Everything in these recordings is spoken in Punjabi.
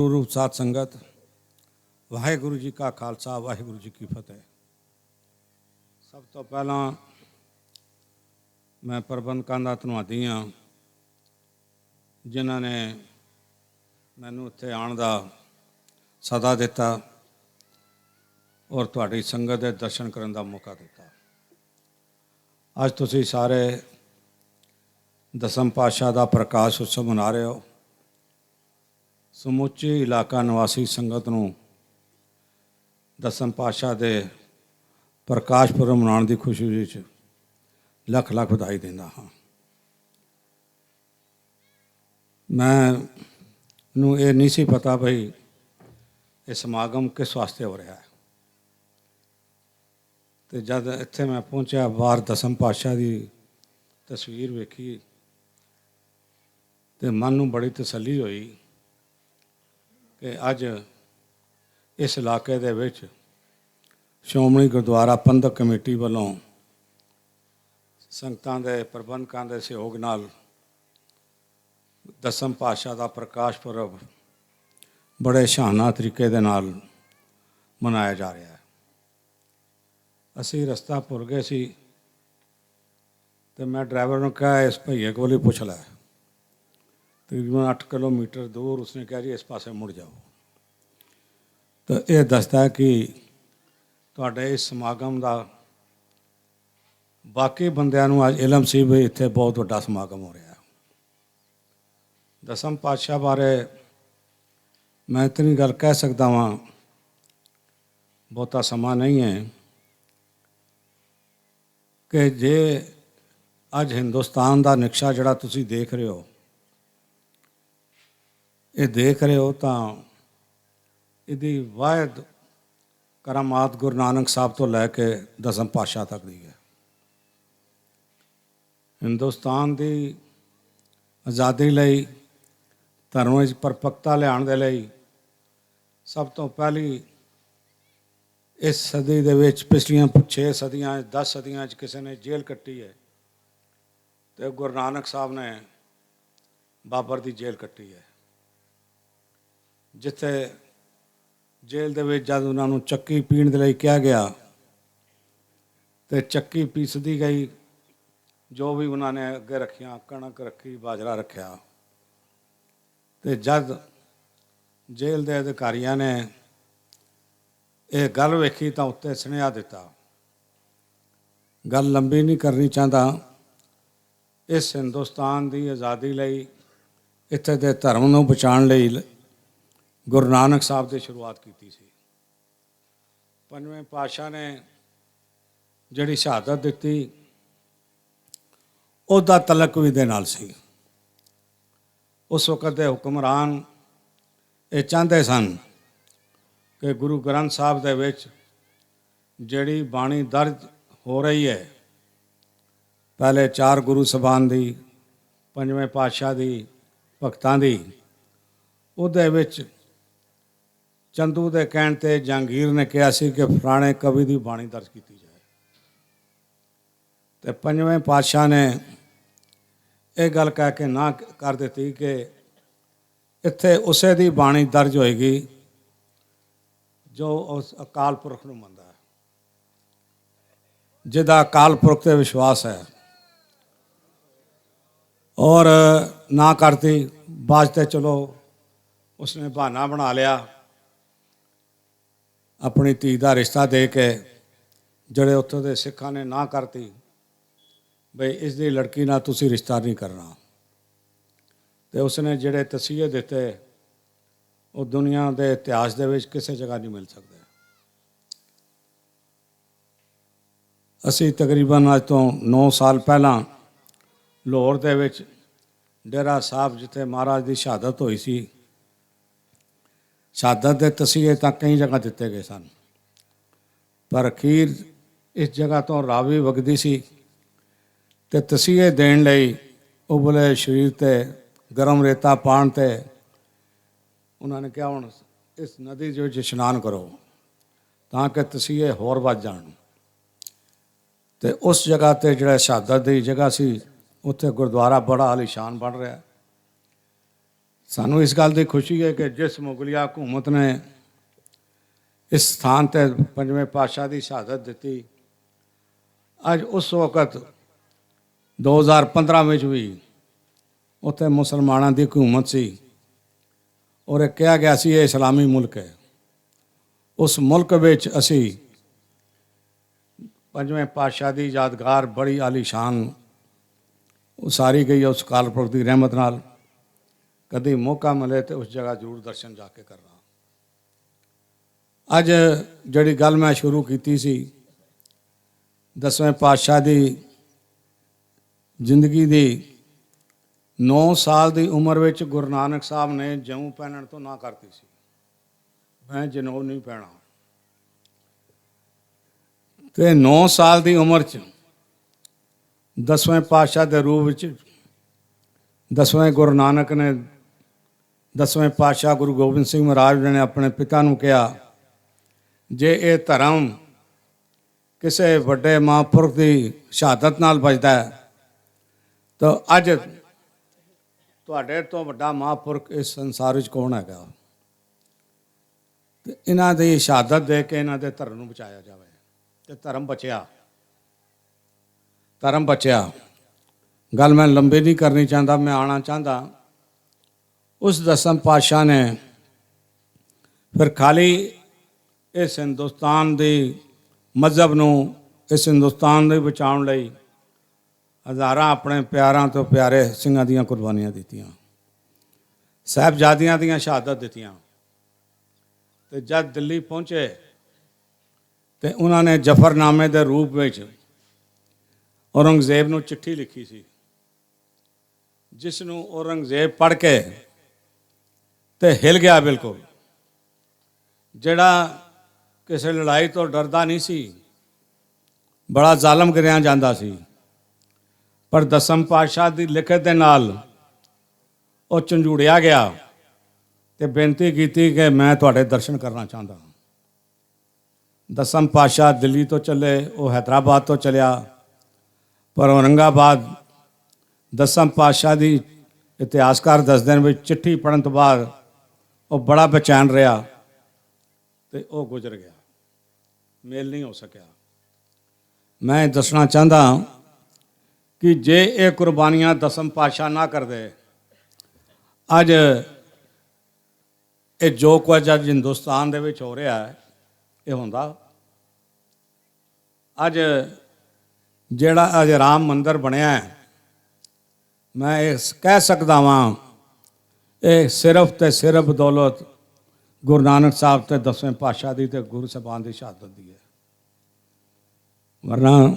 ਗੁਰੂ ਸਾਧ ਸੰਗਤ ਵਾਹਿਗੁਰੂ ਜੀ ਕਾ ਖਾਲਸਾ ਵਾਹਿਗੁਰੂ ਜੀ ਕੀ ਫਤਿਹ ਸਭ ਤੋਂ ਪਹਿਲਾਂ ਮੈਂ ਪ੍ਰਬੰਧਕਾਂ ਦਾ ਧੰਨਵਾਦੀ ਹਾਂ ਜਿਨ੍ਹਾਂ ਨੇ ਮੈਨੂੰ ਇੱਥੇ ਆਉਣ ਦਾ ਸਦਾ ਦਿੱਤਾ ਔਰ ਤੁਹਾਡੀ ਸੰਗਤ ਦੇ ਦਰਸ਼ਨ ਕਰਨ ਦਾ ਮੌਕਾ ਦਿੱਤਾ ਅੱਜ ਤੁਸੀਂ ਸਾਰੇ ਦਸਮ ਪਾਤਸ਼ਾਹ ਦਾ ਪ੍ਰਕਾਸ਼ ਉਤਸਵ ਮਨਾ ਰਹੇ ਹੋ ਸਮੁੱਚੇ ਇਲਾਕਾ ਨਿਵਾਸੀ ਸੰਗਤ ਨੂੰ ਦਸਮ ਪਾਤਸ਼ਾਹ ਦੇ ਪ੍ਰਕਾਸ਼ ਪੁਰਬ ਮਨਾਉਣ ਦੀ ਖੁਸ਼ੀ ਵਿੱਚ ਲੱਖ ਲੱਖ ਵਧਾਈ ਦਿੰਦਾ ਹਾਂ। ਮੈਂ ਨੂੰ ਇਹ ਨਹੀਂ ਸੀ ਪਤਾ ਭਈ ਇਹ ਸਮਾਗਮ ਕਿਸ ਵਾਸਤੇ ਹੋ ਰਿਹਾ ਹੈ। ਤੇ ਜਦ ਇੱਥੇ ਮੈਂ ਪਹੁੰਚਿਆ ਬਾਹਰ ਦਸਮ ਪਾਤਸ਼ਾਹ ਦੀ ਤਸਵੀਰ ਵੇਖੀ ਤੇ ਮਨ ਨੂੰ ਬੜੀ ਤਸੱਲੀ ਹੋਈ। ਕਿ ਅੱਜ ਇਸ ਇਲਾਕੇ ਦੇ ਵਿੱਚ ਸ਼੍ਰੋਮਣੀ ਗੁਰਦੁਆਰਾ ਪੰਥਕ ਕਮੇਟੀ ਵੱਲੋਂ ਸੰਗਤਾਂ ਦੇ ਪ੍ਰਬੰਧਕਾਂ ਦੇ ਸਹਿਯੋਗ ਨਾਲ ਦਸਮ ਪਾਤਸ਼ਾਹ ਦਾ ਪ੍ਰਕਾਸ਼ ਪੁਰਬ ਬੜੇ ਸ਼ਾਨਦਾਰ ਤਰੀਕੇ ਦੇ ਨਾਲ ਮਨਾਇਆ ਜਾ ਰਿਹਾ ਹੈ। ਅਸੀਂ ਰਸਤਾ ਭੁੱਲ ਗਏ ਸੀ ਤੇ ਮੈਂ ਡਰਾਈਵਰ ਨੂੰ ਕਿਹਾ, ਇਸ ਭਈਏ ਕੋਲ ਹੀ ਪੁੱਛ ਲੈ। ਤਕਰੀਬਨ 8 ਕਿਲੋਮੀਟਰ ਦੂਰ ਉਸਨੇ ਕਿਹਾ ਜੀ, ਇਸ ਪਾਸੇ ਮੁੜ ਜਾਓ। ਤਾਂ ਇਹ ਦੱਸਦਾ ਕਿ ਤੁਹਾਡੇ ਇਸ ਸਮਾਗਮ ਦਾ ਬਾਕੀ ਬੰਦਿਆਂ ਨੂੰ ਅੱਜ ਇਲਮ ਸੀ ਵੀ ਇੱਥੇ ਬਹੁਤ ਵੱਡਾ ਸਮਾਗਮ ਹੋ ਰਿਹਾ। ਦਸਮ ਪਾਤਸ਼ਾਹ ਬਾਰੇ ਮੈਂ ਇਤਨੀ ਗੱਲ ਕਹਿ ਸਕਦਾ ਹਾਂ ਬਹੁਤਾ ਸਮਾਂ ਨਹੀਂ ਹੈ, ਕਿ ਜੇ ਅੱਜ ਹਿੰਦੁਸਤਾਨ ਦਾ ਨਕਸ਼ਾ ਜਿਹੜਾ ਤੁਸੀਂ ਦੇਖ ਰਹੇ ਹੋ ਇਹ ਦੇਖ ਰਹੇ ਹੋ ਤਾਂ ਇਹਦੀ ਵਾਇਦ ਕਰਾਮਾਤ ਗੁਰੂ ਨਾਨਕ ਸਾਹਿਬ ਤੋਂ ਲੈ ਕੇ ਦਸਮ ਪਾਤਸ਼ਾਹ ਤੱਕ ਦੀ ਹੈ। ਹਿੰਦੁਸਤਾਨ ਦੀ ਆਜ਼ਾਦੀ ਲਈ, ਧਰਮ ਵਿੱਚ ਪਰਪੱਕਤਾ ਲਿਆਉਣ ਦੇ ਲਈ ਸਭ ਤੋਂ ਪਹਿਲੀ ਇਸ ਸਦੀ ਦੇ ਵਿੱਚ ਪਿਛਲੀਆਂ 6 ਸਦੀਆਂ 10 ਸਦੀਆਂ 'ਚ ਕਿਸੇ ਨੇ ਜੇਲ੍ਹ ਕੱਟੀ ਹੈ ਤੇ ਗੁਰੂ ਨਾਨਕ ਸਾਹਿਬ ਨੇ ਬਾਬਰ ਦੀ ਜੇਲ੍ਹ ਕੱਟੀ ਹੈ। ਜਿੱਥੇ ਜੇਲ੍ਹ ਦੇ ਵਿੱਚ ਜਦ ਉਹਨਾਂ ਨੂੰ ਚੱਕੀ ਪੀਣ ਦੇ ਲਈ ਕਿਹਾ ਗਿਆ ਤੇ ਚੱਕੀ ਪੀਸਦੀ ਗਈ, ਜੋ ਵੀ ਉਹਨਾਂ ਨੇ ਅੱਗੇ ਰੱਖੀਆਂ, ਕਣਕ ਰੱਖੀ, ਬਾਜਰਾ ਰੱਖਿਆ। ਤੇ ਜਦ ਜੇਲ੍ਹ ਦੇ ਅਧਿਕਾਰੀਆਂ ਨੇ ਇਹ ਗੱਲ ਵੇਖੀ ਤਾਂ ਉੱਤੇ ਸੁਨੇਹਾ ਦਿੱਤਾ। ਗੱਲ ਲੰਬੀ ਨਹੀਂ ਕਰਨੀ ਚਾਹੁੰਦਾ। ਇਸ ਹਿੰਦੁਸਤਾਨ ਦੀ ਆਜ਼ਾਦੀ ਲਈ, ਇੱਥੇ ਦੇ ਧਰਮ ਨੂੰ ਬਚਾਉਣ ਲਈ ਗੁਰੂ ਨਾਨਕ ਸਾਹਿਬ ਦੀ ਸ਼ੁਰੂਆਤ ਕੀਤੀ ਸੀ। ਪੰਜਵੇਂ ਪਾਤਸ਼ਾਹ ਨੇ ਜਿਹੜੀ ਸ਼ਹਾਦਤ ਦਿੱਤੀ, ਉਹਦਾ ਤਲਕ ਵੀ ਦੇ ਨਾਲ ਸੀ। ਉਸ ਵਕਤ ਦੇ ਹੁਕਮਰਾਨ ਇਹ ਚਾਹੁੰਦੇ ਸਨ ਕਿ ਗੁਰੂ ਗ੍ਰੰਥ ਸਾਹਿਬ ਦੇ ਵਿੱਚ ਜਿਹੜੀ ਬਾਣੀ ਦਰਜ ਹੋ ਰਹੀ ਹੈ, ਪਹਿਲੇ ਚਾਰ ਗੁਰੂ ਸਭਾਨ ਦੀ, ਪੰਜਵੇਂ ਪਾਤਸ਼ਾਹ ਦੀ, ਭਗਤਾਂ ਦੀ, ਉਹਦੇ ਵਿੱਚ ਚੰਦੂ ਦੇ ਕਹਿਣ ਤੇ ਜਹਾਂਗੀਰ ਨੇ ਕਿਹਾ ਸੀ ਕਿ ਫਲਾਣੇ ਕਵੀ ਦੀ ਬਾਣੀ ਦਰਜ ਕੀਤੀ ਜਾਏ। ਤੇ ਪੰਜਵੇਂ ਪਾਤਸ਼ਾਹ ਨੇ ਇਹ ਗੱਲ ਕਹਿ ਕੇ ਨਾ ਕਰ ਦਿੱਤੀ ਕਿ ਇੱਥੇ ਉਸੇ ਦੀ ਬਾਣੀ ਦਰਜ ਹੋਏਗੀ ਜੋ ਉਸ ਅਕਾਲ ਪੁਰਖ ਨੂੰ ਮੰਨਦਾ ਹੈ। ਜਿਹਦਾ ਅਕਾਲ ਪੁਰਖ ਤੇ ਵਿਸ਼ਵਾਸ ਹੈ। ਔਰ ਨਾ ਕਰਤੀ ਬਾਅਦ ਤੇ ਚਲੋ ਉਸਨੇ ਬਹਾਨਾ ਬਣਾ ਲਿਆ। ਆਪਣੀ ਧੀ ਦਾ ਰਿਸ਼ਤਾ ਦੇ ਕੇ ਜਿਹੜੇ ਉੱਥੋਂ ਦੇ ਸਿੱਖਾਂ ਨੇ ਨਾ ਕਰਤੀ, ਬਈ ਇਸ ਦੀ ਲੜਕੀ ਨਾਲ ਤੁਸੀਂ ਰਿਸ਼ਤਾ ਨਹੀਂ ਕਰਨਾ। ਤੇ ਉਸਨੇ ਜਿਹੜੇ ਤਸੀਹੇ ਦਿੱਤੇ, ਉਹ ਦੁਨੀਆ ਦੇ ਇਤਿਹਾਸ ਦੇ ਵਿੱਚ ਕਿਸੇ ਜਗ੍ਹਾ ਨਹੀਂ ਮਿਲ ਸਕਦੇ। ਅਸੀਂ ਤਕਰੀਬਨ ਅੱਜ ਤੋਂ 9 ਸਾਲ ਪਹਿਲਾਂ ਲਾਹੌਰ ਦੇ ਵਿੱਚ ਡੇਰਾ ਸਾਹਿਬ ਜਿੱਥੇ ਮਹਾਰਾਜ ਦੀ ਸ਼ਹਾਦਤ ਹੋਈ ਸੀ ਸ਼ਹਾਦਤ ਦੇ ਤਸੀਹੇ ਤਾਂ ਕਈ ਜਗ੍ਹਾ ਦਿੱਤੇ ਗਏ ਸਨ। ਪਰ ਅਖੀਰ ਇਸ ਜਗ੍ਹਾ ਤੋਂ ਰਾਵੀ ਵਗਦੀ ਸੀ ਤੇ ਤਸੀਹੇ ਦੇਣ ਲਈ ਉਬਲੇ ਸਰੀਰ ਤੇ, ਗਰਮ ਰੇਤਾ ਪਾਣ ਤੇ ਉਹਨਾਂ ਨੇ ਕਿਹਾ, ਹੁਣ ਇਸ ਨਦੀ ਦੇ ਵਿੱਚ ਇਸ਼ਨਾਨ ਕਰੋ ਤਾਂ ਕਿ ਤਸੀਹੇ ਹੋਰ ਵੱਧ ਜਾਣ। ਤੇ ਉਸ ਜਗ੍ਹਾ ਤੇ ਜਿਹੜਾ ਸ਼ਹਾਦਤ ਦੀ ਜਗ੍ਹਾ ਸੀ, ਉੱਥੇ ਗੁਰਦੁਆਰਾ ਬੜਾ ਆਲੀਸ਼ਾਨ ਬਣ ਰਿਹਾ। ਸਾਨੂੰ ਇਸ ਗੱਲ ਦੀ ਖੁਸ਼ੀ ਹੈ ਕਿ ਜਿਸ ਮੁਗਲਿਆ ਹਕੂਮਤ ਨੇ ਇਸ ਸਥਾਨ ਤੇ ਪੰਜਵੇਂ ਪਾਤਸ਼ਾਹ ਦੀ ਸ਼ਹਾਦਤ ਦਿੱਤੀ। ਅੱਜ ਉਸ ਵਕਤ 2015 ਵਿੱਚ ਵੀ ਉੱਥੇ ਮੁਸਲਮਾਨਾਂ ਦੀ ਹਕੂਮਤ ਸੀ ਔਰ ਇਹ ਕਿਹਾ ਗਿਆ ਸੀ, ਇਹ ਇਸਲਾਮੀ ਮੁਲਕ ਹੈ। ਉਸ ਮੁਲਕ ਵਿੱਚ ਅਸੀਂ ਪੰਜਵੇਂ ਪਾਤਸ਼ਾਹ ਦੀ ਯਾਦਗਾਰ ਬੜੀ ਆਲੀਸ਼ਾਨ ਉਸਾਰੀ ਗਈ ਉਸ ਕਾਲਪੁਰਖ ਦੀ ਰਹਿਮਤ ਨਾਲ। ਕਦੇ ਮੌਕਾ ਮਿਲੇ ਤੇ ਉਸ ਜਗ੍ਹਾ ਜ਼ਰੂਰ ਦਰਸ਼ਨ ਜਾ ਕੇ ਕਰਨਾ। ਅੱਜ ਜਿਹੜੀ ਗੱਲ ਮੈਂ ਸ਼ੁਰੂ ਕੀਤੀ ਸੀ, ਦਸਵੇਂ ਪਾਤਸ਼ਾਹ ਦੀ ਜ਼ਿੰਦਗੀ ਦੀ 9 ਸਾਲ ਦੀ ਉਮਰ ਵਿੱਚ ਗੁਰੂ ਨਾਨਕ ਸਾਹਿਬ ਨੇ ਜੰਮੂ ਪਹਿਨਣ ਤੋਂ ਨਾ ਕਰਤੀ ਸੀ। ਮੈਂ ਜਨੇਊ ਨਹੀਂ ਪਹਿਣਾ। ਤੇ 9 ਸਾਲ ਦੀ ਉਮਰ 'ਚ ਦਸਵੇਂ ਪਾਤਸ਼ਾਹ ਦੇ ਰੂਪ ਵਿੱਚ ਦਸਵੇਂ ਗੁਰੂ ਨਾਨਕ ਨੇ ਦਸਵੇਂ ਪਾਤਸ਼ਾਹ ਗੁਰੂ ਗੋਬਿੰਦ ਸਿੰਘ ਮਹਾਰਾਜ ਨੇ ਆਪਣੇ ਪਿਤਾ ਨੂੰ ਕਿਹਾ, ਜੇ ਇਹ ਧਰਮ ਕਿਸੇ ਵੱਡੇ ਮਹਾਂਪੁਰਖ ਦੀ ਸ਼ਹਾਦਤ ਨਾਲ ਬਚਦਾ ਹੈ, ਤਾਂ ਅੱਜ ਤੁਹਾਡੇ ਤੋਂ ਵੱਡਾ ਮਹਾਂਪੁਰਖ ਇਸ ਸੰਸਾਰ ਵਿੱਚ ਕੌਣ ਹੈਗਾ? ਤੇ ਇਹਨਾਂ ਦੀ ਸ਼ਹਾਦਤ ਦੇ ਕੇ ਇਹਨਾਂ ਦੇ ਧਰਮ ਨੂੰ ਬਚਾਇਆ ਜਾਵੇ। ਤੇ ਧਰਮ ਬਚਿਆ। ਧਰਮ ਬਚਿਆ। ਗੱਲ ਮੈਂ ਲੰਬੀ ਨਹੀਂ ਕਰਨੀ ਚਾਹੁੰਦਾ, ਮੈਂ ਆਣਾ ਚਾਹੁੰਦਾ। ਉਸ ਦਸਮ ਪਾਤਸ਼ਾਹ ਨੇ ਫਿਰ ਖਾਲੀ ਇਸ ਹਿੰਦੁਸਤਾਨ ਦੇ ਮਜ਼ਹਬ ਨੂੰ, ਇਸ ਹਿੰਦੁਸਤਾਨ ਦੇ ਬਚਾਉਣ ਲਈ ਹਜ਼ਾਰਾਂ ਆਪਣੇ ਪਿਆਰਾਂ ਤੋਂ ਪਿਆਰੇ ਸਿੰਘਾਂ ਦੀਆਂ ਕੁਰਬਾਨੀਆਂ ਦਿੱਤੀਆਂ। ਸਾਹਿਬਜ਼ਾਦਿਆਂ ਦੀਆਂ ਸ਼ਹਾਦਤ ਦਿੱਤੀਆਂ। ਤੇ ਜਦ ਦਿੱਲੀ ਪਹੁੰਚੇ ਤੇ ਉਹਨਾਂ ਨੇ ਜਫਰਨਾਮੇ ਦੇ ਰੂਪ ਵਿੱਚ ਔਰੰਗਜ਼ੇਬ ਨੂੰ ਚਿੱਠੀ ਲਿਖੀ ਸੀ, ਜਿਸ ਨੂੰ ਔਰੰਗਜ਼ੇਬ ਪੜ੍ਹ ਕੇ ਤੇ ਹਿਲ ਗਿਆ ਬਿਲਕੁਲ। ਜਿਹੜਾ ਕਿਸੇ ਲੜਾਈ ਤੋਂ ਡਰਦਾ ਨਹੀਂ ਸੀ, ਬੜਾ ਜ਼ਾਲਮ ਕਰਿਆ ਜਾਂਦਾ ਸੀ। ਪਰ ਦਸਮ ਪਾਤਸ਼ਾਹ ਦੀ ਲਿਖਤ ਦੇ ਨਾਲ ਉਹ ਝੰਜੂੜਿਆ ਗਿਆ ਤੇ ਬੇਨਤੀ ਕੀਤੀ ਕਿ ਮੈਂ ਤੁਹਾਡੇ ਦਰਸ਼ਨ ਕਰਨਾ ਚਾਹੁੰਦਾ ਦਸਮ ਪਾਤਸ਼ਾਹ ਦਿੱਲੀ ਤੋਂ ਚੱਲੇ, ਉਹ ਹੈਦਰਾਬਾਦ ਤੋਂ ਚਲਿਆ, ਪਰ ਔਰੰਗਾਬਾਦ ਦਸਮ ਪਾਤਸ਼ਾਹ ਦੀ ਇਤਿਹਾਸਕਾਰ ਦੱਸਦੇ ਦਿਨ ਵਿੱਚ ਚਿੱਠੀ ਪੜਨ ਤੋਂ ਬਾਅਦ ਉਹ ਬੜਾ ਬੇਚੈਨ ਰਿਹਾ ਤੇ ਉਹ ਗੁਜ਼ਰ ਗਿਆ। ਮੇਲ ਨਹੀਂ ਹੋ ਸਕਿਆ। ਮੈਂ ਦੱਸਣਾ ਚਾਹੁੰਦਾ ਕਿ ਜੇ ਇਹ ਕੁਰਬਾਨੀਆਂ ਦਸਮ ਪਾਤਸ਼ਾਹ ਨਾ ਕਰਦੇ, ਅੱਜ ਇਹ ਜੋ ਕੁਝ ਅੱਜ ਹਿੰਦੁਸਤਾਨ ਦੇ ਵਿੱਚ ਹੋ ਰਿਹਾ ਹੈ, ਇਹ ਹੁੰਦਾ। ਅੱਜ ਜਿਹੜਾ ਅੱਜ ਰਾਮ ਮੰਦਿਰ ਬਣਿਆ ਹੈ, ਮੈਂ ਇਹ ਕਹਿ ਸਕਦਾ ਵਾਂ ਇਹ ਸਿਰਫ ਤੇ ਸਿਰਫ ਦੌਲਤ ਗੁਰੂ ਨਾਨਕ ਸਾਹਿਬ ਤੇ ਦਸਵੇਂ ਪਾਤਸ਼ਾਹ ਦੀ ਤੇ ਗੁਰੂ ਸਾਹਿਬਾਨ ਦੀ ਸ਼ਹਾਦਤ ਦੀ ਹੈ। ਵਰਨਾ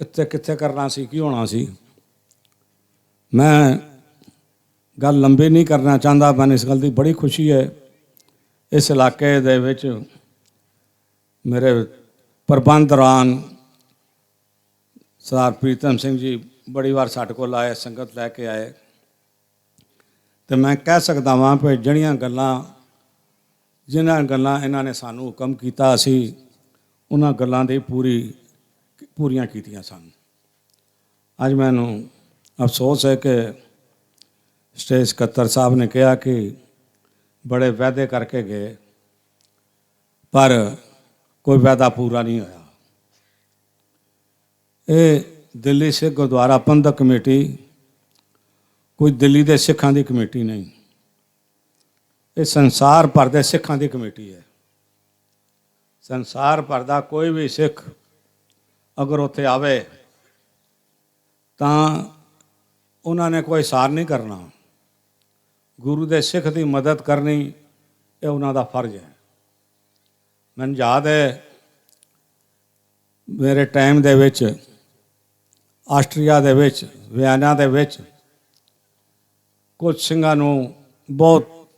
ਇੱਥੇ ਕਿੱਥੇ ਕਰਨਾ ਸੀ, ਕੀ ਹੋਣਾ ਸੀ? ਮੈਂ ਗੱਲ ਲੰਬੀ ਨਹੀਂ ਕਰਨਾ ਚਾਹੁੰਦਾ, ਮੈਨੂੰ ਇਸ ਗੱਲ ਦੀ ਬੜੀ ਖੁਸ਼ੀ ਹੈ। ਇਸ ਇਲਾਕੇ ਦੇ ਵਿੱਚ ਮੇਰੇ ਪ੍ਰਬੰਧ ਦੌਰਾਨ ਸਰਦਾਰ ਪ੍ਰੀਤਮ ਸਿੰਘ ਜੀ ਬੜੀ ਵਾਰ ਸਾਡੇ ਕੋਲ ਆਏ, ਸੰਗਤ ਲੈ ਕੇ ਆਏ। ਤੇ ਮੈਂ ਕਹਿ ਸਕਦਾ ਵਾਂ ਕਿ ਜਿਹੜੀਆਂ ਗੱਲਾਂ, ਜਿਨ੍ਹਾਂ ਗੱਲਾਂ ਇਹਨਾਂ ਨੇ ਸਾਨੂੰ ਹੁਕਮ ਕੀਤਾ ਸੀ, ਉਹਨਾਂ ਗੱਲਾਂ ਦੀ ਪੂਰੀ, ਪੂਰੀਆਂ ਕੀਤੀਆਂ ਸਨ। ਅੱਜ ਮੈਨੂੰ ਅਫਸੋਸ ਹੈ ਕਿ ਸਟੇਜ ਸਕੱਤਰ ਸਾਹਿਬ ਨੇ ਕਿਹਾ ਕਿ ਬੜੇ ਵਾਅਦੇ ਕਰਕੇ ਗਏ, ਪਰ ਕੋਈ ਵਾਅਦਾ ਪੂਰਾ ਨਹੀਂ ਹੋਇਆ। ਇਹ ਦਿੱਲੀ ਸਿੱਖ ਗੁਰਦੁਆਰਾ ਪ੍ਰਬੰਧਕ ਕਮੇਟੀ ਕੋਈ ਦਿੱਲੀ ਦੇ ਸਿੱਖਾਂ ਦੀ ਕਮੇਟੀ ਨਹੀਂ। ਇਹ ਸੰਸਾਰ ਭਰ ਦੇ ਸਿੱਖਾਂ ਦੀ ਕਮੇਟੀ ਹੈ। ਸੰਸਾਰ ਭਰ ਦਾ ਕੋਈ ਵੀ ਸਿੱਖ ਅਗਰ ਉੱਥੇ ਆਵੇ, ਤਾਂ ਉਹਨਾਂ ਨੇ ਕੋਈ ਸਾਰ ਨਹੀਂ ਕਰਨਾ। ਗੁਰੂ ਦੇ ਸਿੱਖ ਦੀ ਮਦਦ ਕਰਨੀ ਇਹ ਉਹਨਾਂ ਦਾ ਫਰਜ਼ ਹੈ। ਮੈਨੂੰ ਯਾਦ ਹੈ, ਮੇਰੇ ਟਾਈਮ ਦੇ ਵਿੱਚ, ਆਸਟਰੀਆ ਦੇ ਵਿੱਚ, ਵਿਆਨਾ ਦੇ ਵਿੱਚ ਕੁਝ ਸਿੰਘਾਂ ਨੂੰ ਬਹੁਤ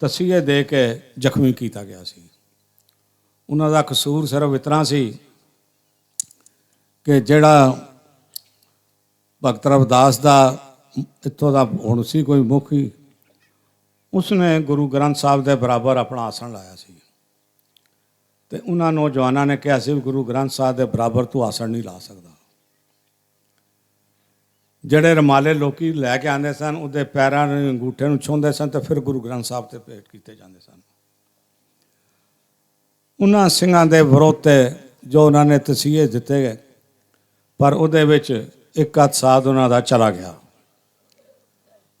ਤਸੀਹੇ ਦੇ ਕੇ ਜ਼ਖਮੀ ਕੀਤਾ ਗਿਆ ਸੀ। ਉਹਨਾਂ ਦਾ ਕਸੂਰ ਸਿਰਫ ਇਤਨਾ ਸੀ ਕਿ ਜਿਹੜਾ ਭਗਤ ਰਵਦਾਸ ਦਾ ਇੱਥੋਂ ਦਾ ਹੁਣ ਸੀ ਕੋਈ ਮੁਖੀ, ਉਸਨੇ ਗੁਰੂ ਗ੍ਰੰਥ ਸਾਹਿਬ ਦੇ ਬਰਾਬਰ ਆਪਣਾ ਆਸਣ ਲਾਇਆ ਸੀ। ਤੇ ਉਹਨਾਂ ਨੌਜਵਾਨਾਂ ਨੇ ਕਿਹਾ ਸੀ ਵੀ ਗੁਰੂ ਗ੍ਰੰਥ ਸਾਹਿਬ ਦੇ ਬਰਾਬਰ ਤੂੰ ਆਸਣ ਨਹੀਂ ਲਾ ਸਕਦਾ। ਜਿਹੜੇ ਰਮਾਲੇ ਲੋਕੀ ਲੈ ਕੇ ਆਉਂਦੇ ਸਨ, ਉਹਦੇ ਪੈਰਾਂ ਨੂੰ, ਅੰਗੂਠੇ ਨੂੰ ਛੂੰਹਦੇ ਸਨ ਤੇ ਫਿਰ ਗੁਰੂ ਗ੍ਰੰਥ ਸਾਹਿਬ ਤੇ ਭੇਟ ਕੀਤੇ ਜਾਂਦੇ ਸਨ। ਉਹਨਾਂ ਸਿੰਘਾਂ ਦੇ ਵਿਰੋਧ ਤੇ ਜੋ ਉਹਨਾਂ ਨੇ ਤਸੀਹੇ ਦਿੱਤੇ ਗਏ, ਪਰ ਉਹਦੇ ਵਿੱਚ ਇੱਕ ਹੱਥ ਸਾਧ ਉਹਨਾਂ ਦਾ ਚਲਾ ਗਿਆ।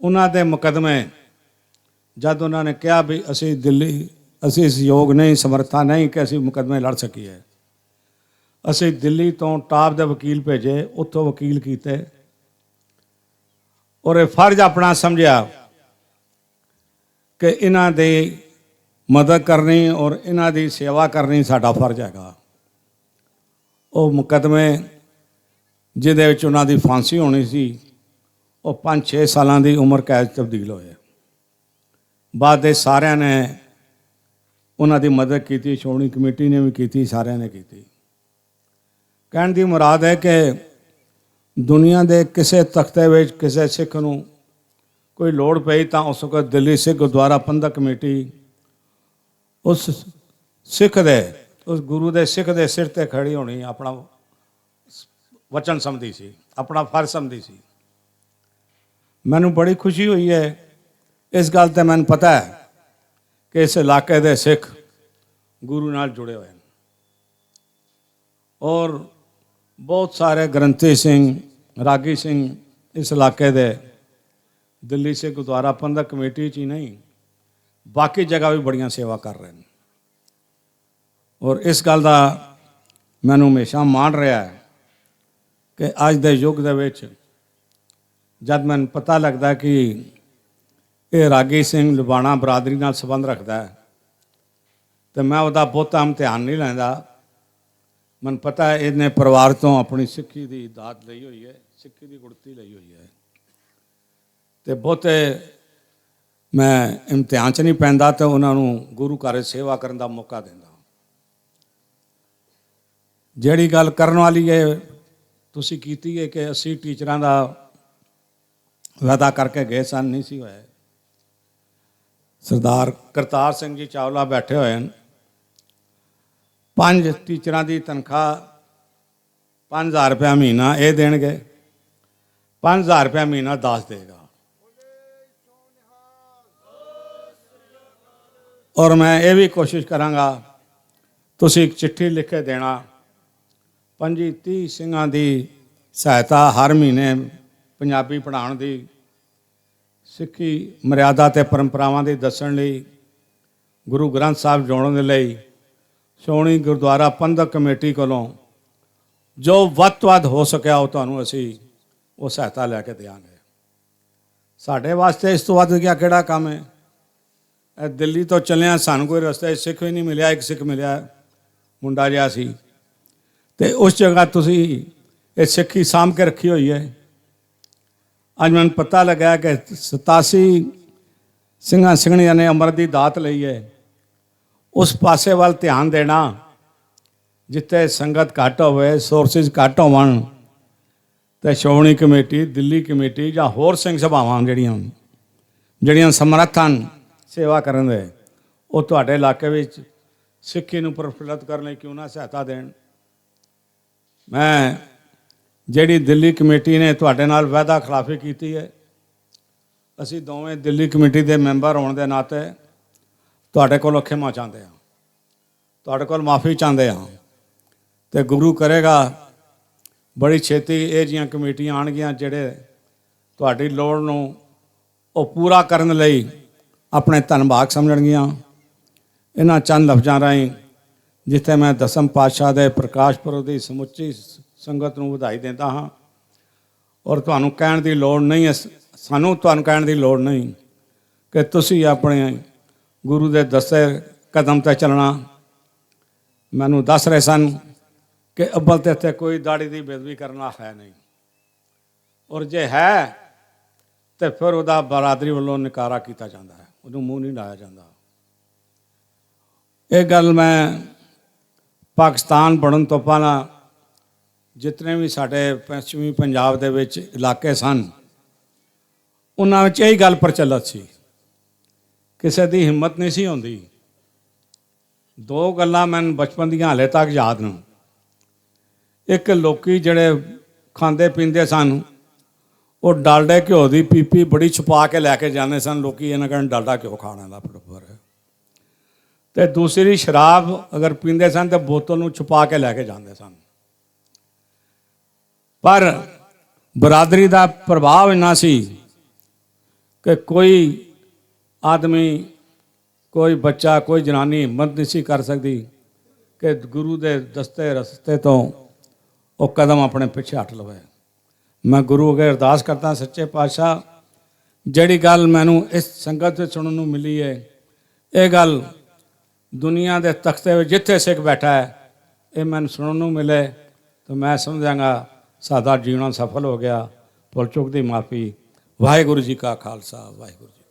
ਉਹਨਾਂ ਦੇ ਮੁਕਦਮੇ, ਜਦ ਉਹਨਾਂ ਨੇ ਕਿਹਾ ਵੀ ਅਸੀਂ ਦਿੱਲੀ, ਅਸੀਂ ਇਸ ਯੋਗ ਨਹੀਂ, ਸਮਰੱਥਾ ਨਹੀਂ ਕਿ ਅਸੀਂ ਮੁਕਦਮੇ ਲੜ ਸਕੀਏ। ਅਸੀਂ ਦਿੱਲੀ ਤੋਂ ਟਾਪ ਦੇ ਵਕੀਲ ਭੇਜੇ, ਉੱਥੋਂ ਵਕੀਲ ਕੀਤੇ। ਔਰ ਇਹ ਫਰਜ਼ ਆਪਣਾ ਸਮਝਿਆ ਕਿ ਇਹਨਾਂ ਦੀ ਮਦਦ ਕਰਨੀ ਔਰ ਇਹਨਾਂ ਦੀ ਸੇਵਾ ਕਰਨੀ ਸਾਡਾ ਫਰਜ਼ ਹੈਗਾ। ਉਹ ਮੁਕਦਮੇ ਜਿਹਦੇ ਵਿੱਚ ਉਹਨਾਂ ਦੀ ਫਾਂਸੀ ਹੋਣੀ ਸੀ, ਉਹ 5-6 ਸਾਲਾਂ ਦੀ ਉਮਰ ਕੈਦ ਤਬਦੀਲ ਹੋਏ। ਬਾਅਦ ਦੇ ਸਾਰਿਆਂ ਨੇ ਉਹਨਾਂ ਦੀ ਮਦਦ ਕੀਤੀ, ਸ਼੍ਰੋਮਣੀ ਕਮੇਟੀ ਨੇ ਵੀ ਕੀਤੀ, ਸਾਰਿਆਂ ਨੇ ਕੀਤੀ। ਕਹਿਣ ਦੀ ਮੁਰਾਦ ਹੈ ਕਿ ਦੁਨੀਆ ਦੇ ਕਿਸੇ ਤਖਤੇ ਵਿੱਚ ਕਿਸੇ ਸਿੱਖ ਨੂੰ ਕੋਈ ਲੋੜ ਪਈ ਤਾਂ ਉਸ ਵਕਤ ਦਿੱਲੀ ਸਿੱਖ ਗੁਰਦੁਆਰਾ ਪ੍ਰਬੰਧਕ ਕਮੇਟੀ ਉਸ ਸਿੱਖ ਦੇ, ਉਸ ਗੁਰੂ ਦੇ ਸਿੱਖ ਦੇ ਸਿਰ ਤੇ ਖੜੀ ਹੋਣੀ ਆਪਣਾ ਵਚਨ ਸਮਝਦੀ ਸੀ, ਆਪਣਾ ਫਰਜ਼ ਸਮਝਦੀ ਸੀ। ਮੈਨੂੰ ਬੜੀ ਖੁਸ਼ੀ ਹੋਈ ਹੈ। ਇਸ ਗੱਲ ਤੇ ਮੈਨੂੰ ਪਤਾ ਹੈ ਕਿ ਇਸ ਇਲਾਕੇ ਦੇ ਸਿੱਖ ਗੁਰੂ ਨਾਲ ਜੁੜੇ ਹੋਏ ਹਨ। ਔਰ ਬਹੁਤ ਸਾਰੇ ਗ੍ਰੰਥੀ ਸਿੰਘ, ਰਾਗੀ ਸਿੰਘ ਇਸ ਇਲਾਕੇ ਦੇ, ਦਿੱਲੀ ਸੇ ਗੁਰਦੁਆਰਾ ਪ੍ਰਬੰਧਕ ਕਮੇਟੀ 'ਚ ਹੀ ਨਹੀਂ, ਬਾਕੀ ਜਗ੍ਹਾ ਵੀ ਬੜੀਆਂ ਸੇਵਾ ਕਰ ਰਹੇ ਨੇ। ਔਰ ਇਸ ਗੱਲ ਦਾ ਮੈਨੂੰ ਹਮੇਸ਼ਾ ਮਾਣ ਰਿਹਾ ਹੈ ਕਿ ਅੱਜ ਦੇ ਯੁੱਗ ਦੇ ਵਿੱਚ ਜਦ ਮੈਨੂੰ ਪਤਾ ਲੱਗਦਾ ਕਿ ਇਹ ਰਾਗੀ ਸਿੰਘ ਲੁਬਾਣਾ ਬਰਾਦਰੀ ਨਾਲ ਸੰਬੰਧ ਰੱਖਦਾ ਹੈ, ਤੇ ਮੈਂ ਉਹਦਾ ਬਹੁਤਾ ਧਿਆਨ ਨਹੀਂ ਲੈਂਦਾ। ਮੈਨੂੰ ਪਤਾ ਹੈ ਇਹਨੇ ਪਰਿਵਾਰ ਤੋਂ ਆਪਣੀ ਸਿੱਖੀ ਦੀ ਦਾਤ ਲਈ ਹੋਈ ਹੈ, ਸਿੱਖੀ ਦੀ ਗੁੜਤੀ ਲਈ ਹੋਈ ਹੈ। ਤੇ ਬਹੁਤੇ ਮੈਂ ਇਮਤਿਹਾਨ 'ਚ ਨਹੀਂ ਪੈਂਦਾ ਤੇ ਉਹਨਾਂ ਨੂੰ ਗੁਰੂ ਘਰ ਸੇਵਾ ਕਰਨ ਦਾ ਮੌਕਾ ਦਿੰਦਾ ਜਿਹੜੀ ਗੱਲ ਕਰਨ ਵਾਲੀ ਹੈ, ਤੁਸੀਂ ਕੀਤੀ ਹੈ ਕਿ ਅਸੀਂ ਟੀਚਰਾਂ ਦਾ ਵਾਅਦਾ ਕਰਕੇ ਗਏ ਸਨ, ਨਹੀਂ ਸੀ ਹੋਇਆ। ਸਰਦਾਰ ਕਰਤਾਰ ਸਿੰਘ ਜੀ ਚਾਵਲਾ ਬੈਠੇ ਹੋਏ ਹਨ। ਪੰਜ ਟੀਚਰਾਂ ਦੀ ਤਨਖਾਹ 5000 ਰੁਪਏ ਮਹੀਨਾ ਇਹ ਦੇਣਗੇ। 5000 ਰੁਪਏ ਮਹੀਨਾ ਦਾਸ ਦੇਗਾ। ਔਰ ਮੈਂ ਇਹ ਵੀ ਕੋਸ਼ਿਸ਼ ਕਰਾਂਗਾ, ਤੁਸੀਂ ਇੱਕ ਚਿੱਠੀ ਲਿਖ ਕੇ ਦੇਣਾ। ਪੰਜੀ 30 ਸਿੰਘਾਂ ਦੀ ਸਹਾਇਤਾ ਹਰ ਮਹੀਨੇ ਪੰਜਾਬੀ ਪੜ੍ਹਾਉਣ ਦੀ, ਸਿੱਖੀ ਮਰਿਆਦਾ ਤੇ ਪਰੰਪਰਾਵਾਂ ਦੀ ਦੱਸਣ ਲਈ, ਗੁਰੂ ਗ੍ਰੰਥ ਸਾਹਿਬ ਜੋੜਨ ਦੇ ਲਈ ਸ਼੍ਰੋਮਣੀ ਗੁਰਦੁਆਰਾ ਪ੍ਰਬੰਧਕ ਕਮੇਟੀ ਕੋਲੋਂ ਜੋ ਵੱਧ ਤੋਂ ਵੱਧ ਹੋ ਸਕਿਆ ਉਹ ਤੁਹਾਨੂੰ ਅਸੀਂ ਉਹ ਸਹਾਇਤਾ ਲੈ ਕੇ ਦੇਵਾਂਗੇ ਸਾਡੇ ਵਾਸਤੇ ਇਸ ਤੋਂ ਵੱਧ ਗਿਆ ਕਿਹੜਾ ਕੰਮ ਹੈ? ਇਹ ਦਿੱਲੀ ਤੋਂ ਚੱਲਿਆ ਸਾਨੂੰ ਕੋਈ ਰਸਤਾ ਸਿੱਖ ਹੀ ਨਹੀਂ ਮਿਲਿਆ, ਇੱਕ ਸਿੱਖ ਮਿਲਿਆ, ਮੁੰਡਾ ਜਿਹਾ ਸੀ। ਤੇ ਉਸ ਜਗ੍ਹਾ ਤੁਸੀਂ ਇਹ ਸਿੱਖੀ ਸਾਂਭ ਕੇ ਰੱਖੀ ਹੋਈ ਹੈ। ਅੱਜ ਮੈਨੂੰ ਪਤਾ ਲੱਗਾ ਕਿ 87 ਸਿੰਘਾਂ, ਸਿੰਘਣੀਆਂ ਨੇ ਅੰਮ੍ਰਿਤ ਦੀ ਦਾਤ ਲਈ ਹੈ। ਉਸ ਪਾਸੇ ਵੱਲ ਧਿਆਨ ਦੇਣਾ, ਜਿੱਥੇ ਸੰਗਤ ਘੱਟ ਹੋਵੇ ਸੋਰਸਿਸ ਘੱਟ ਹੋਵਣ, ਤੇ ਸ਼੍ਰੋਮਣੀ ਕਮੇਟੀ, ਦਿੱਲੀ ਕਮੇਟੀ ਜਾਂ ਹੋਰ ਸਿੰਘ ਸਭਾਵਾਂ ਜਿਹੜੀਆਂ ਜਿਹੜੀਆਂ ਸਮਰੱਥ ਹਨ ਸੇਵਾ ਕਰਨ ਦੇ, ਉਹ ਤੁਹਾਡੇ ਇਲਾਕੇ ਵਿੱਚ ਸਿੱਖੀ ਨੂੰ ਪ੍ਰਫੁੱਲਤ ਕਰਨ ਲਈ ਕਿਉਂ ਨਾ ਸਹਾਇਤਾ ਦੇਣ। ਮੈਂ ਜਿਹੜੀ ਦਿੱਲੀ ਕਮੇਟੀ ਨੇ ਤੁਹਾਡੇ ਨਾਲ ਵਾਅਦਾ ਖਿਲਾਫੀ ਕੀਤੀ ਹੈ, ਅਸੀਂ ਦੋਵੇਂ ਦਿੱਲੀ ਕਮੇਟੀ ਦੇ ਮੈਂਬਰ ਹੋਣ ਦੇ ਨਾਤੇ ਤੁਹਾਡੇ ਕੋਲੋਂ ਖਿਮਾ ਚਾਹੁੰਦੇ ਹਾਂ। ਤੁਹਾਡੇ ਕੋਲ ਮਾਫੀ ਚਾਹੁੰਦੇ ਹਾਂ। ਤੇ ਗੁਰੂ ਕਰੇਗਾ, ਬੜੀ ਛੇਤੀ ਇਹ ਜੀਆਂ ਕਮੇਟੀਆਂ ਆਣਗੀਆਂ ਜਿਹੜੇ ਤੁਹਾਡੀ ਲੋੜ ਨੂੰ ਉਹ ਪੂਰਾ ਕਰਨ ਲਈ ਆਪਣੇ ਧੰਨਵਾਦ ਸਮਝਣਗੀਆਂ। ਇਹਨਾਂ ਚੰਦ ਲਫ਼ਜ਼ਾਂ ਰਾਹੀਂ ਜਿੱਥੇ ਮੈਂ ਦਸਮ ਪਾਤਸ਼ਾਹ ਦੇ ਪ੍ਰਕਾਸ਼ ਪੁਰਬ ਦੀ ਸਮੁੱਚੀ ਸੰਗਤ ਨੂੰ ਵਧਾਈ ਦਿੰਦਾ ਹਾਂ। ਔਰ ਤੁਹਾਨੂੰ ਕਹਿਣ ਦੀ ਲੋੜ ਨਹੀਂ ਹੈ ਸਾਨੂੰ ਤੁਹਾਨੂੰ ਕਹਿਣ ਦੀ ਲੋੜ ਨਹੀਂ ਕਿ ਤੁਸੀਂ ਆਪਣੇ ਗੁਰੂ ਦੇ ਦੱਸੇ ਕਦਮ ਤੇ ਚੱਲਣਾ। ਮੈਨੂੰ ਦੱਸ ਰਹੇ ਸਨ ਕਿ ਅੱਬਲ ਤੇ ਇੱਥੇ ਕੋਈ ਦਾੜੀ ਦੀ ਬੇਦਬੀ ਕਰਨਾ ਹੈ ਨਹੀਂ। ਔਰ ਜੇ ਹੈ, ਤੇ ਫਿਰ ਉਹਦਾ ਬਰਾਦਰੀ ਵੱਲੋਂ ਨਕਾਰਾ ਕੀਤਾ ਜਾਂਦਾ ਹੈ। ਉਹਨੂੰ ਮੂੰਹ ਨਹੀਂ ਲਾਇਆ ਜਾਂਦਾ। ਇਹ ਗੱਲ ਮੈਂ ਪਾਕਿਸਤਾਨ ਬਣਨ ਤੋਂ ਪਹਿਲਾਂ ਜਿਤਨੇ ਵੀ ਸਾਡੇ ਪੱਛਮੀ ਪੰਜਾਬ ਦੇ ਵਿੱਚ ਇਲਾਕੇ ਸਨ, ਉਹਨਾਂ ਵਿੱਚ ਇਹੀ ਗੱਲ ਪ੍ਰਚਲਿਤ ਸੀ। ਕਿਸੇ ਦੀ ਹਿੰਮਤ ਨਹੀਂ ਸੀ ਹੁੰਦੀ। ਦੋ ਗੱਲਾਂ ਮੈਨੂੰ ਬਚਪਨ ਦੀਆਂ ਹਾਲੇ ਤੱਕ ਯਾਦ ਨੇ। ਇੱਕ ਲੋਕੀ ਜਿਹੜੇ ਖਾਂਦੇ ਪੀਂਦੇ ਸਨ, ਉਹ ਡਾਲਡੇ ਘਿਓ ਦੀ ਪੀਪੀ ਬੜੀ ਛੁਪਾ ਕੇ ਲੈ ਕੇ ਜਾਂਦੇ ਸਨ। ਲੋਕੀ ਇਹਨਾਂ ਕਹਿੰਦੇ ਡਾਲਡਾ ਘਿਓ ਖਾਣਾ ਦਾ ਬਰਾਬਰ ਹੈ ਤੇ ਦੂਸਰੀ ਸ਼ਰਾਬ ਅਗਰ ਪੀਂਦੇ ਸਨ, ਤੇ ਬੋਤਲ ਨੂੰ ਛੁਪਾ ਕੇ ਲੈ ਕੇ ਜਾਂਦੇ ਸਨ। ਪਰ ਬਰਾਦਰੀ ਦਾ ਪ੍ਰਭਾਵ ਇੰਨਾ ਸੀ ਕਿ ਕੋਈ ਆਦਮੀ ਕੋਈ ਬੱਚਾ, ਕੋਈ ਜਨਾਨੀ ਹਿੰਮਤ ਨਹੀਂ ਸੀ ਕਰ ਸਕਦੀ ਕਿ ਗੁਰੂ ਦੇ ਦਸਤੇ ਰਸਤੇ ਤੋਂ ਉਹ ਕਦਮ ਆਪਣੇ ਪਿੱਛੇ ਹਟ ਲਵੇ। ਮੈਂ ਗੁਰੂ ਅਗੇ ਅਰਦਾਸ ਕਰਦਾ ਸੱਚੇ ਪਾਤਸ਼ਾਹ, ਜਿਹੜੀ ਗੱਲ ਮੈਨੂੰ ਇਸ ਸੰਗਤ ਤੋਂ ਸੁਣਨ ਨੂੰ ਮਿਲੀ ਹੈ, ਇਹ ਗੱਲ ਦੁਨੀਆ ਦੇ ਤਖਤੇ ਵਿੱਚ ਜਿੱਥੇ ਸਿੱਖ ਬੈਠਾ ਹੈ, ਇਹ ਮੈਨੂੰ ਸੁਣਨ ਨੂੰ ਮਿਲੇ ਤਾਂ ਮੈਂ ਸਮਝਾਂਗਾ, ਸਾਡਾ ਜੀਵਨ ਸਫਲ ਹੋ ਗਿਆ। ਭੁੱਲ ਚੁੱਕ ਦੀ ਮਾਫੀ। ਵਾਹਿਗੁਰੂ ਜੀ ਕਾ ਖਾਲਸਾ, ਵਾਹਿਗੁਰੂ ਜੀ